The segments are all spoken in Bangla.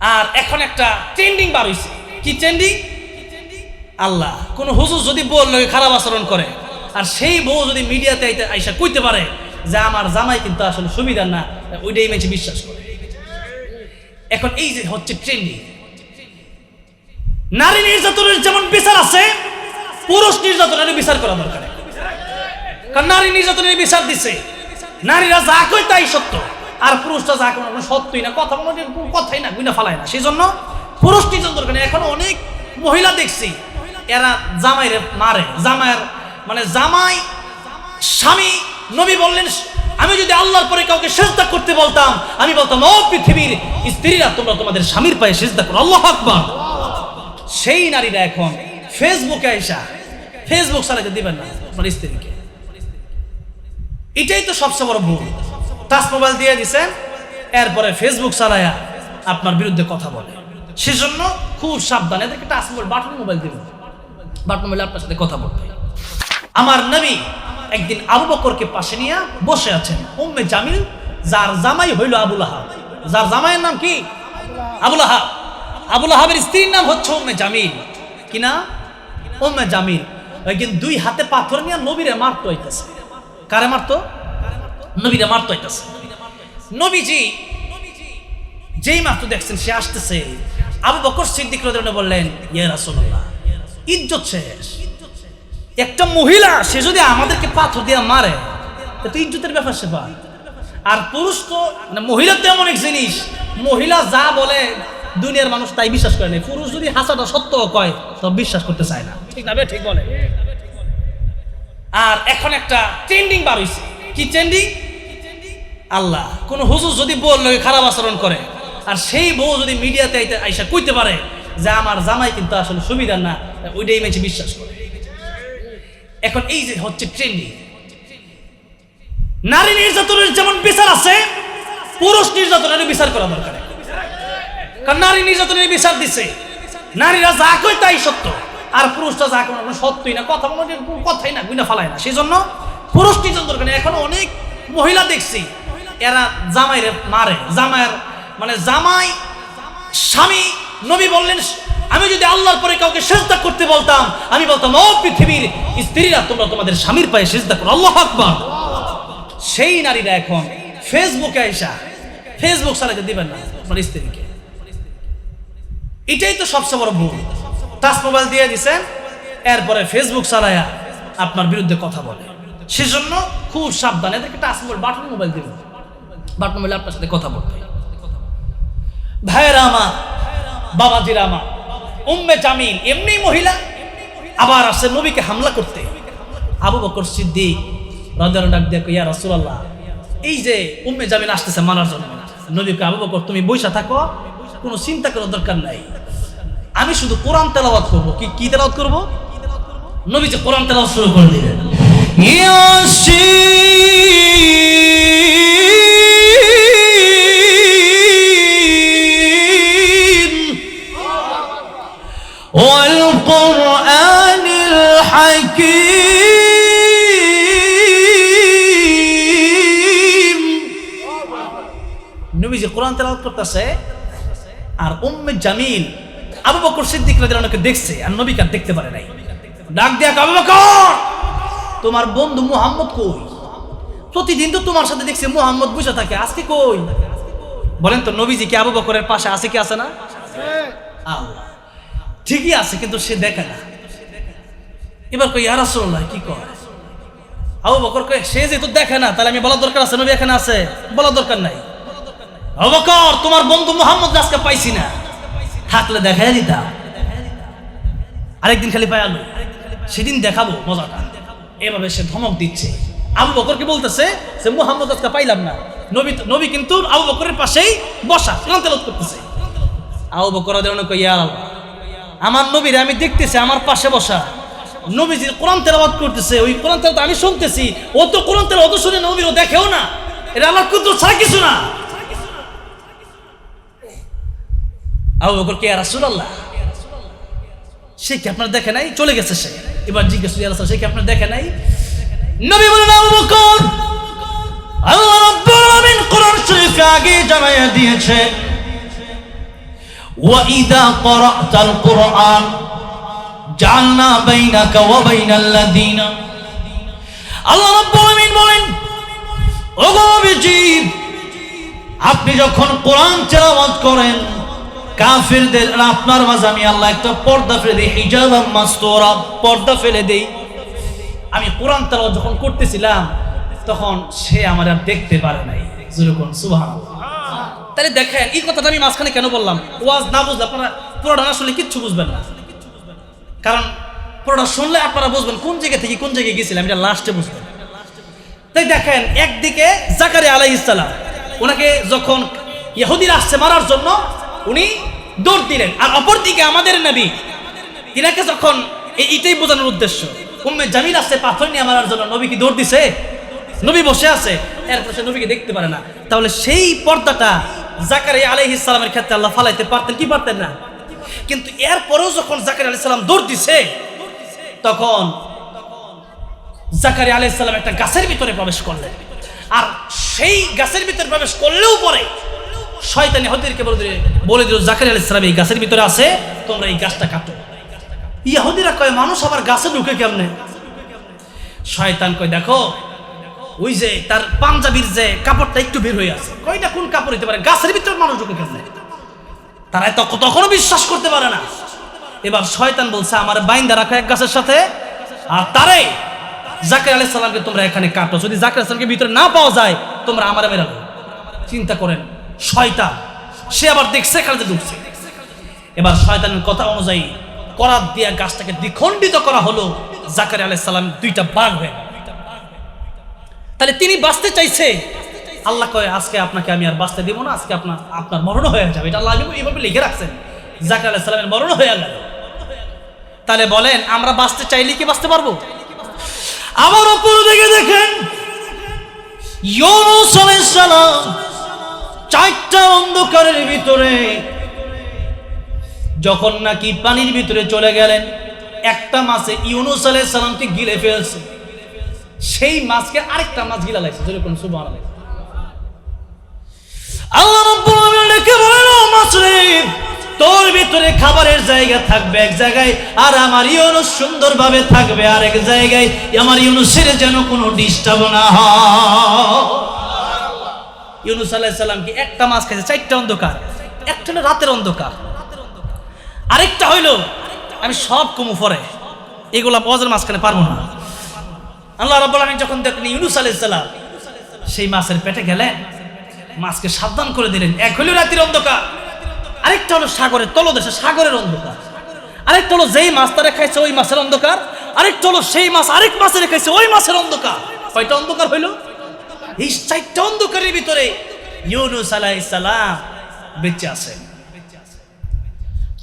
আর এখন একটা ট্রেন্ডিং বার হইছে। কি ট্রেন্ডিং আল্লাহ, কোন হুজুর যদি লোকে খারাপ আচরণ করে, আর সেই বউ যদি মিডিয়াতে আইসা কইতে পারে যে আমার জামাই কিন্তু আসলে সুবিধার না ওইটাই মেছে বিশ্বাস করে। এখন এই যে হচ্ছে ট্রেন্ডিং নারী নির্যাতনের যেমন বিচার আছে, পুরুষ নির্যাতনের বিচার করা দরকার। কারণ নারী নির্যাতনের বিচার দিছে। নারীরা যা কয় তাই সত্য। আর পুরুষটা যা কোনো কোনো সত্যই না, কথা কোনো কথাই না গুইনা ফালায় না। সেই জন্য পুরুষ নির্যাতন দরকার নেই। এখন অনেক মহিলা দেখছি, এরা জামাইরে মারে। জামাইয়ের মানে জামাই, স্বামী, নবী বললেন, আমি যদি আল্লাহর পরে কাউকে সেজদা করতে বলতাম, আমি বলতাম, ও পৃথিবীর স্ত্রীরা, তোমরা তোমাদের স্বামীর পায়ে সেজদা করো। আল্লাহ আকবার। সেই নারীরা এখন ফেসবুকে আইসা ফেসবুক চালাতে দিবেন না আপনার স্ত্রীকে। এটাই তো সবচেয়ে বড় ভুল। টাচ মোবাইল দিয়ে দিছেন, এরপরে ফেসবুক চালায়া আপনার বিরুদ্ধে কথা বলে। সেজন্য খুব সাবধান এদেরকে টাচ মোবাইল, বাটন মোবাইল দিবেন বাটন মোবাইল আপনার সাথে কথা বলতে আমার নবী একদিন আবু বকরকে পাশে নিয়ে বসে আছেন, উম্মে জামিল, যার জামাই হইল আবুল আহাব যার জামাইয়ের নাম কি? আবুল আহাব আবুল আহাবের স্ত্রীর নাম হচ্ছে উম্মে জামিল। কি না? উম্মে জামিল। একদিন দুই হাতে পাথর নিয়ে নবীরে মারতো হইতেছে। কারে মারতো? নবীরে মারতো হইতেছে নবীজি যেই মাত্র দেখছেন, সে আসতেছে। আবু বকর সিদ্দিক রাদিয়াল্লাহু বললেন, ইয়া রাসূলুল্লাহ, ইজ্জত শেষ। একটা মহিলা, সে যদি আমাদেরকে পাথর দিয়ে মারে, তো ইজ্জতের ব্যাপার সে আর পুরুষ তো মহিলা তো এমন এক জিনিস, মহিলা যা বলে, দুনিয়ার মানুষ তাই বিশ্বাস করে না পুরুষ যদি হাসাটা সত্য কয়, তো বিশ্বাস করতে চায় না। ঠিক না? ঠিক বলে। আর এখন একটা ট্রেন্ডিং বার হইছে। কি ট্রেন্ডিং আল্লাহ, কোন হুজুর যদি বল খারাপ আচরণ করে, আর সেই বউ যদি মিডিয়াতে আইসা কইতে পারে যে আমার জামাই কিন্তু আসলে সুবিধার না ওইটাই মেছে বিশ্বাস করে। এখন এই যে হচ্ছে ট্রেন্ডিং। নারী নির্যাতনের যেমন বিচার আছে, পুরুষ নির্যাতনের বিচার করা দরকার। কারণ নারী নির্যাতনের বিচার দিছে। নারীরা যা কয় তাই সত্য, আর পুরুষটা যা কোনো সত্যই না, কথা কথাই না গুইনা ফালায় না। সেই জন্য পুরুষ নির্যাতন দরকার নেই। এখন অনেক মহিলা দেখছি, এরা জামাইরে মারে। জামাইয়ের মানে জামাই, স্বামী, নবী বললেন, আমি যদি আল্লাহর পরে কাউকে সেজদা করতে বলতাম, আমি বলতাম, ও পৃথিবীর স্ত্রীরা, তোমরা তোমাদের স্বামীর পায়ে সেজদা করো। আল্লাহ আকবার। সেই নারীরা এখন ফেসবুকে আইসা ফেসবুক চালাতে দিবেন না আপনার স্ত্রীকে। এটাই তো সবচেয়ে বড় ভুল। টাচ মোবাইল দিয়ে দিছেন, এরপরে ফেসবুক চালায়া আপনার বিরুদ্ধে কথা বলে। সেজন্য খুব সাবধান এদেরকে টাচ মোবাইল বাটন মোবাইল দিন। বাটন মোবাইল আপনার সাথে কথা বলতে ভাইয়েরা আমার বাবাজিরা আমার উম্মে জামিল, এমনি মহিলা, আবার আসে নবীকে হামলা করতে। আবু বকর সিদ্দিক রাজার ডাক দিয়ে ইয়া রাসূলুল্লাহ, এই যে উম্মে জামিল আসতেছে মানার জন্য, নবীকে আবু বকর, তুমি বইসা থাকো, কোনো চিন্তা করার দরকার নাই। আমি শুধু কোরআন তেলাওয়াত করব। কি কি তেলাওয়াত করব? নবী যে কোরআন তেলাওয়াত শুরু করে দিলেন। والقرآن الحكيم নবী যে কোরআন তেলাওয়াত করতেছে আর উম্মে জামিল আবু বকর সিদ্দিক রাদিয়াল্লাহু আনহুকে দেখছে আর নবীকে আর দেখতে পারে নাই ডাক দিয়া আবু বকর তোমার বন্ধু মুহাম্মদ কই? প্রতিদিন তো তোমার সাথে দেখছি মুহাম্মদ বসে থাকে আজকে কই? বলেন তো নবীজি কি আবু বকরের পাশে আছে কি আছে না? আল্লাহ ঠিকই আছে কিন্তু সে দেখে না। এবার কই ইয়া রাসূলুল্লাহ কি কয়? আবু বকর কয় সে যেহেতু দেখে না তাহলে আমি বলার দরকার আছে নবী এখানে আছে? বলার দরকার নাই। আবু বকর তোমার বন্ধু মোহাম্মদ আজকে পাইছি না। থাকলে দেখাই দিতাম আরেকদিন খালি পাই আলো। সেদিন দেখাবো মজাটা। এভাবে সে ধমক দিচ্ছে। আবু বকরকে বলতেছে যে, মোহাম্মদ আজকে পাইলাম না। নবী নবী কিন্তু আবু বকরের পাশেই বসা, কোরআন তেলাওয়াত করতেছে। আবু বকর কইয়া আমার নবীরে আমি দেখতেছি, আমার পাশে বসা। নবীজি কোরআন তেলাওয়াত করতেছে, ওই কোরআন তেলাওয়াত আমি শুনতেছি, ও তো কোরআন তেলাওয়াত শুনে নবীর ও দেখেও না। এটা আমার কুদ্র ছাড়া কিছু না। আবু বকর কে রাসূলুল্লাহ, সে কি আপনার দেখে নাই? চলে গেছে সে। এবার জিজ্ঞেস করি, আল্লাহ সে কি আপনার দেখে নাই? নবী বলেন, আবু বকর, আল্লাহ রাব্বুল আমিন কোরআন আগে জানাইয়া দিয়েছে, ওয়া ইদা করাতাল কোরআন জাননা বাইনাকা ওয়া বাইনাল্লাযিনা। আল্লাহ রাব্বুল আমিন বলেন, ওগো আপনি যখন কোরআন তেলাওয়াত করেন কাফিরদের আপনার মাঝে আমি আল্লাহ একটা পর্দা ফেলে দিই, হিজাব মাস্তরা পর্দা ফেলে দেই। আমি কোরআন তেলাওয়াত যখন করতেছিলাম, তখন সে আমার আর দেখতে পারে নাই। যেরকম সুবহানাল্লাহ। তাহলে দেখেন, এই কথাটা আমি মাঝখানে কেন বললাম? ওয়াজ না বুঝলে আপনারা পুরোটা না শুনলে কিচ্ছু বুঝবেন না। কারণ পুরোটা শুনলে আপনারা বুঝবেন কোন জায়গা থেকে কোন জায়গায় গেছিলাম, এটা লাস্টে বুঝবেন। তাই দেখেন, একদিকে জাকারি আলাই ইসলাম ওনাকে যখন ইহুদিরা আসছে মারার জন্য উনি দৌড় দিলেন। আর অপরদিকে আমাদের নবী, তিনাকে যখন এটাই বোঝানোর উদ্দেশ্য, উম্মে জামিল আসছে, পাথর নিয়ে মারার জন্য নবী কি দৌড় দিছে? নবী বসে আছে, এরপর সে নবীকে দেখতে পারে না। তাহলে সেই পর্দাটা জাকারি আলাইহিস ইসলামের ক্ষেত্রে আল্লাহ ফালাইতে পারতেন কি পারতেন না? কিন্তু এরপরেও যখন জাকারি আলাইহিস সালাম দৌড় দিছে, তখন আলাইহিস সালাম একটা গাছের ভিতরে প্রবেশ করলেন। আর সেই গাছের ভিতরে প্রবেশ করলেও পরে শয়তানি হদিরকে বলে দিলে? বলে দিল জাকারিয়া আলাইহিস সালাম, এই গাছের ভিতরে আছে, তোমরা এই গাছটা কাটো। ইয়াহুদিরা কয়, মানুষ আবার গাছে ঢুকে কেমনে? শয়তান কয়, দেখো, ওই যে তার পাঞ্জাবির যে কাপড়টা একটু বের হয়ে আছে, কয়টা কোন কাপড় হইতে পারে? গাছের ভিতরে মানুষ ঢুকে কেমনে? তারা তখন তখনও বিশ্বাস করতে পারে না। এবার শয়তান বলছে, আমার বাইন্দা রাখো এক গাছের সাথে, আর তারে জাকির আলাইহিস সালামকে তোমরা এখানে কাটো। যদি জাকির আলাইহিস সালামকে ভিতরে না পাওয়া যায়, তোমরা আমার মেরালো চিন্তা করেন শয়তান। সে আবার দেখছে এখানে ঢুকছে। এবার শয়তানের কথা অনুযায়ী করাত দিয়া গাছটাকে দ্বিখণ্ডিত করা হলো জাকারি আলাইহিস সালাম দুইটা বাঘ হয়ে তাহলে তিনি বাঁচতে চাইছে। আল্লাহ কয়, আজকে আপনাকে আমি আর বাঁচতে দিব না, আজকে আপনার আপনার মরণ হয়ে যাবে। এটা আল্লাহ এইভাবে লিখে রাখছেন। জাকির আলাইহিস সালামের মরণ হয়ে গেল। তাহলে বলেন, আমরা বাঁচতে চাইলে কি বাঁচতে পারব? আবার অপর দিকে দেখেন, ইউনুস আলাইহিস সালাম চারটা অন্ধকারের ভিতরে যখন নাকি পানির ভিতরে চলে গেলেন, একটা মাছে ইউনুস আলাইহিস সালামকে গিলে ফেলছে। সেই মাছকে আরেকটা মাছ গিলা লাগছে, যেরকম সুবহানাল্লাহ। আল্লাহ ও মাছরে, তোর ভিতরে খাবারের জায়গা থাকবে এক জায়গায়, আর আমার ইউনুস সুন্দরভাবে থাকবে আরেক জায়গায়। আমার ইউনুসের যেন কোনো ডিস্টার্ব না হয়। ইউনুস আলাইহিস সালাম কি একটা মাছ খাইছে? চারটা অন্ধকার। একটা হলো রাতের অন্ধকার। আরেকটা হইল, আমি সব কমু পরে। এগুলা বজের মাঝখানে পারব না। আল্লাহ রাব্বুল আলামিন যখন দেখলেন ইউনুস আলাইহিস সালাম, সেই মাছের পেটে গেলেন মাছকে সাবধান করে দিলেন। এক হইল রাতের অন্ধকার, আরেকটা হলো সাগরের তলদেশে, সাগরের অন্ধকার। আরেকটা হলো যেই মাছ তারা খাইছে ওই মাছের অন্ধকার, আরেকটা হলো সেই মাছ আরেক মাছের খাইছে ওই মাছের অন্ধকার। কয়টা অন্ধকার হইল? এই চারটা অন্ধকারের ভিতরে ইউনুস আলাইহিস সালাম বেঁচে আছেন।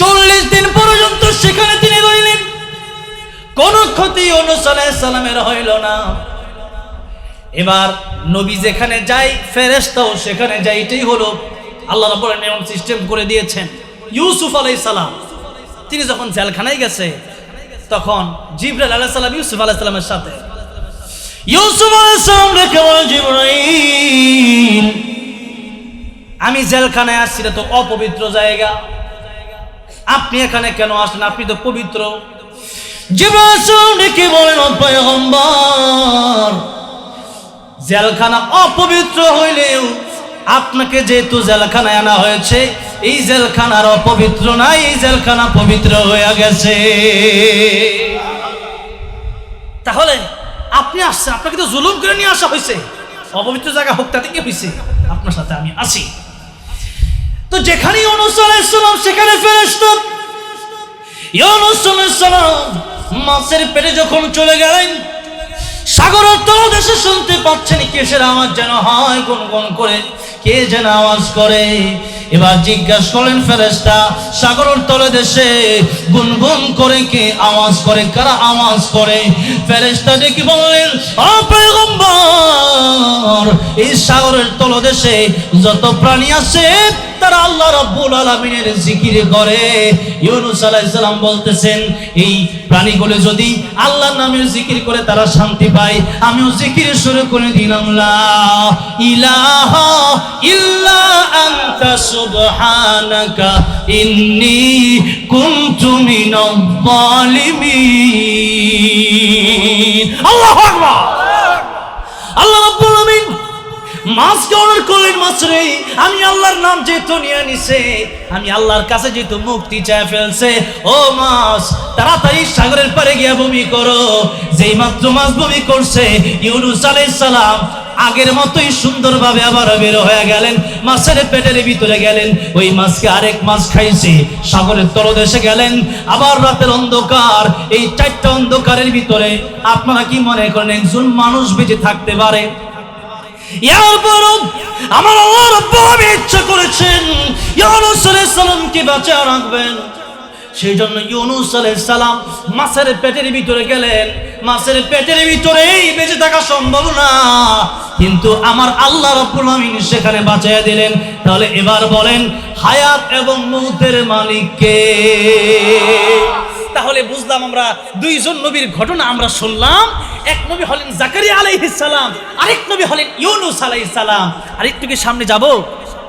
চল্লিশ দিন পর্যন্ত সেখানে তিনি রইলেন। কোন ক্ষতি ইউনুস আলাইহিস সালামের হইল না। এবার নবী যেখানে যায়, ফেরেশতাও সেখানে যায়, এটাই হলো আল্লাহ রাব্বুল আলামিন সিস্টেম করে দিয়েছেন। ইউসুফ আলাইহিস সালাম, তিনি যখন জেলখানায় গেছে, তখন জিবরাইল আলাইহিস সালাম ইউসুফ আলাইহিস সালামের সাথে ইউসুফ আলাইহিস সালাম রেখে জিবরাইল, আমি জেলখানায় আসছি তো অপবিত্র জায়গা। আপনি এখানে কেন আসেন আপনি তো পবিত্র। জিবরাইল সালাম রেখে বলেন পয়গম্বর, জেলখানা অপবিত্র হইলেও আপনাকে যেহেতু জেলখানায় আনা হয়েছে, এই জেলখানার অপবিত্র নাই, এই জেলখানা পবিত্র হয়ে গেছে। তাহলে আপনি আসছেন, আপনাকে তো জুলুম করে নিয়ে আসা হয়েছে। অপবিত্র জায়গা হোক, তাতে কি হয়েছে? আপনার সাথে আমি আছি। তো যেখানেই অনুসালাম সেখানে ফেরেস্ত সালাম মাছের পেটে যখন চলে গেলেন, সাগরের তলদেশে শুনতে পাচ্ছেন, কেসের আওয়াজ যেন হয় গুন গুন করে, কে যেন আওয়াজ করে। এবার জিজ্ঞাসা করলেন ফেরেস্তা সাগরের তলে দেশে গুনগুন করে কে আওয়াজ করে, কারা আওয়াজ করে? ফেরেস্তা ডেকে বললেন, "ও পয়গম্বর, এই সাগরের তলদেশে যত প্রাণী আছে তারা আল্লাহ রাব্বুল আলামিনের জিকির করে। ইউনুস আলাইহিস সালাম বলতেছেন, এই প্রাণীগুলো যদি আল্লাহর নামের জিকির করে তারা শান্তি পায়, আমিও জিকির শুরু করে দিলাম লা ইলাহা আল্লাহু রাব্বুল আমিন মাছকে অর্ডার করলেন মাছ রে। আমি আল্লাহর নাম যেহেতু নিয়ে নিছে, আমি আল্লাহর কাছে যেহেতু মুক্তি চায় ফেলছে, ও মাছ, তাড়াতাড়ি সাগরের পারে গিয়া বমি করো। যেই মাত্র মাছ বমি করছে, ইউনুস আলাইহিস সালাম আগের মতোই সুন্দরভাবে আবার বের হয়ে গেলেন, মাছের পেটের ভিতরে গেলেন, ওই মাছকে আরেক মাছ খাইছে, সাগরের তলদেশে গেলেন। আবার রাতের অন্ধকার, এই চারটা অন্ধকারের ভিতরে আপনারা কি মনে করেন, একজন মানুষ বেঁচে থাকতে পারে? আমার আল্লাহ ইচ্ছা করেছেন ইউনুস আলাইহিস সালামকে বাঁচিয়ে রাখবেন। সেই জন্য ইউনুস আলাইহিস সালাম মাছের পেটের ভিতরে গেলেন। মাছের পেটের ভিতরেই বেঁচে থাকা সম্ভব না। কিন্তু আমার আল্লাহ রব্বুল আলামিন সেখানে বাঁচিয়ে দিলেন। তাহলে এবার বলেন, হায়াত এবং মৌতের মালিককে তাহলে বুঝলাম আমরা দুইজন নবীর ঘটনা আমরা শুনলাম। এক নবী হলেন জাকারিয়া আলাইহিস সালাম, আরেক নবী হলেন ইউনুস আলাইহিস সালাম। আরেকটু কি সামনে যাব?